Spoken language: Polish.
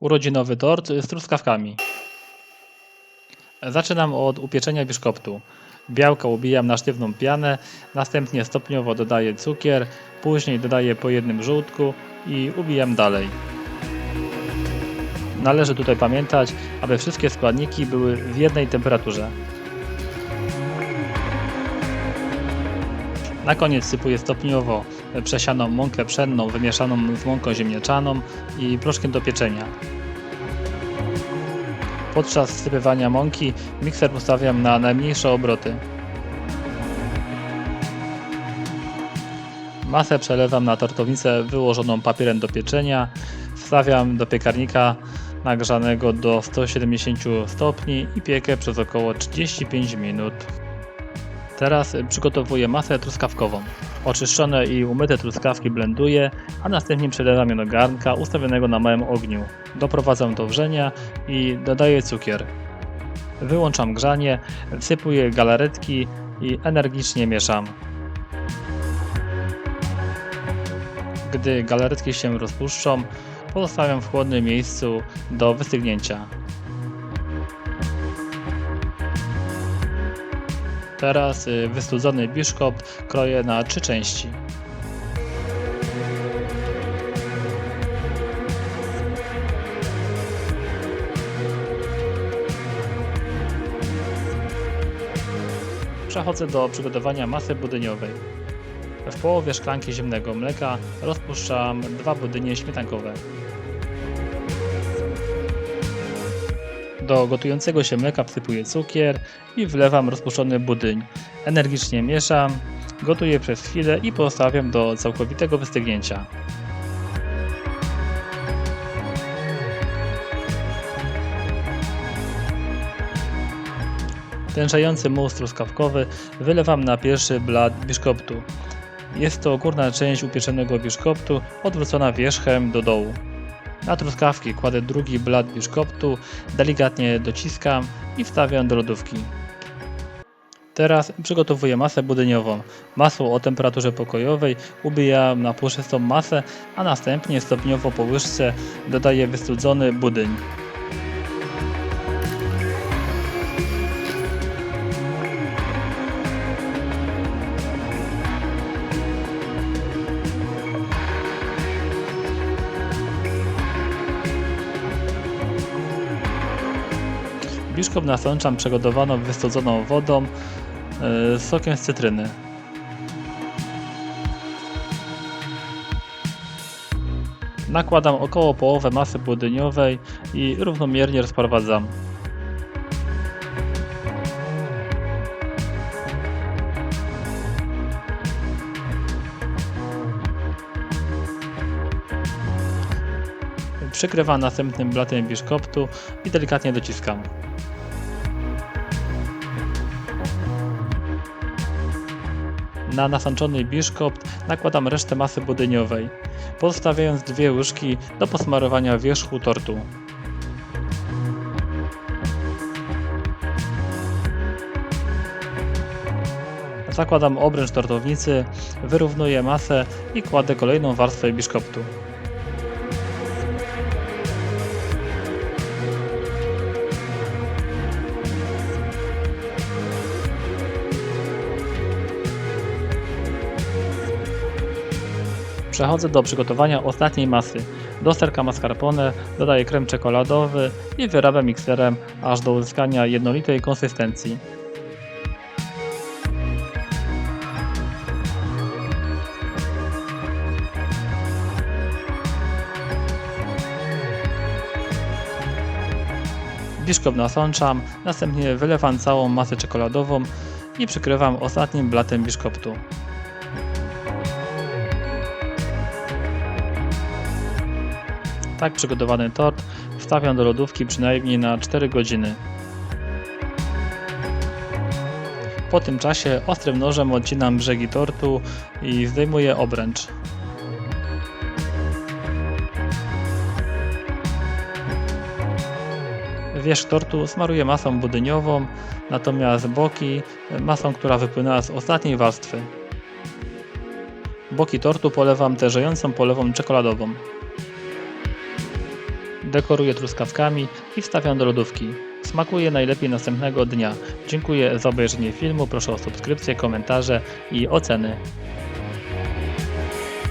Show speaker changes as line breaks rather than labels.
Urodzinowy tort z truskawkami. Zaczynam od upieczenia biszkoptu. Białka ubijam na sztywną pianę, następnie stopniowo dodaję cukier, później dodaję po jednym żółtku i ubijam dalej. Należy tutaj pamiętać, aby wszystkie składniki były w jednej temperaturze. Na koniec sypuję stopniowo przesianą mąkę pszenną wymieszaną z mąką ziemniaczaną i proszkiem do pieczenia. Podczas wsypywania mąki mikser ustawiam na najmniejsze obroty. Masę przelewam na tortownicę wyłożoną papierem do pieczenia. Wstawiam do piekarnika nagrzanego do 170 stopni i piekę przez około 35 minut. Teraz przygotowuję masę truskawkową. Oczyszczone i umyte truskawki blenduję, a następnie przelewam je do garnka ustawionego na małym ogniu. Doprowadzam do wrzenia i dodaję cukier. Wyłączam grzanie, wsypuję galaretki i energicznie mieszam. Gdy galaretki się rozpuszczą, pozostawiam w chłodnym miejscu do wystygnięcia. Teraz y, wystudzony biszkopt kroję na trzy części. Przechodzę do przygotowania masy budyniowej. W połowie szklanki zimnego mleka rozpuszczam dwa budynie śmietankowe. Do gotującego się mleka wsypuję cukier i wlewam rozpuszczony budyń. Energicznie mieszam, gotuję przez chwilę i pozostawiam do całkowitego wystygnięcia. Tężejący mus truskawkowy wylewam na pierwszy blat biszkoptu. Jest to górna część upieczonego biszkoptu odwrócona wierzchem do dołu. Na truskawki kładę drugi blat biszkoptu, delikatnie dociskam i wstawiam do lodówki. Teraz przygotowuję masę budyniową. Masło o temperaturze pokojowej ubijam na puszystą masę, a następnie stopniowo po łyżce dodaję wystudzony budyń. Biszkop nasączam przegotowaną wystudzoną wodą z sokiem z cytryny. Nakładam około połowę masy budyniowej i równomiernie rozprowadzam. Przykrywam następnym blatem biszkoptu i delikatnie dociskam. Na nasączony biszkopt nakładam resztę masy budyniowej, pozostawiając dwie łyżki do posmarowania wierzchu tortu. Zakładam obręcz tortownicy, wyrównuję masę i kładę kolejną warstwę biszkoptu. Przechodzę do przygotowania ostatniej masy. Do serka mascarpone dodaję krem czekoladowy i wyrabiam mikserem aż do uzyskania jednolitej konsystencji. Biszkop nasączam, następnie wylewam całą masę czekoladową i przykrywam ostatnim blatem biszkoptu. Tak przygotowany tort wstawiam do lodówki przynajmniej na 4 godziny. Po tym czasie ostrym nożem odcinam brzegi tortu i zdejmuję obręcz. Wierzch tortu smaruję masą budyniową, natomiast boki masą, która wypłynęła z ostatniej warstwy. Boki tortu polewam tężejącą polewą czekoladową. Dekoruję truskawkami i wstawiam do lodówki. Smakuje najlepiej następnego dnia. Dziękuję za obejrzenie filmu, proszę o subskrypcję, komentarze i oceny.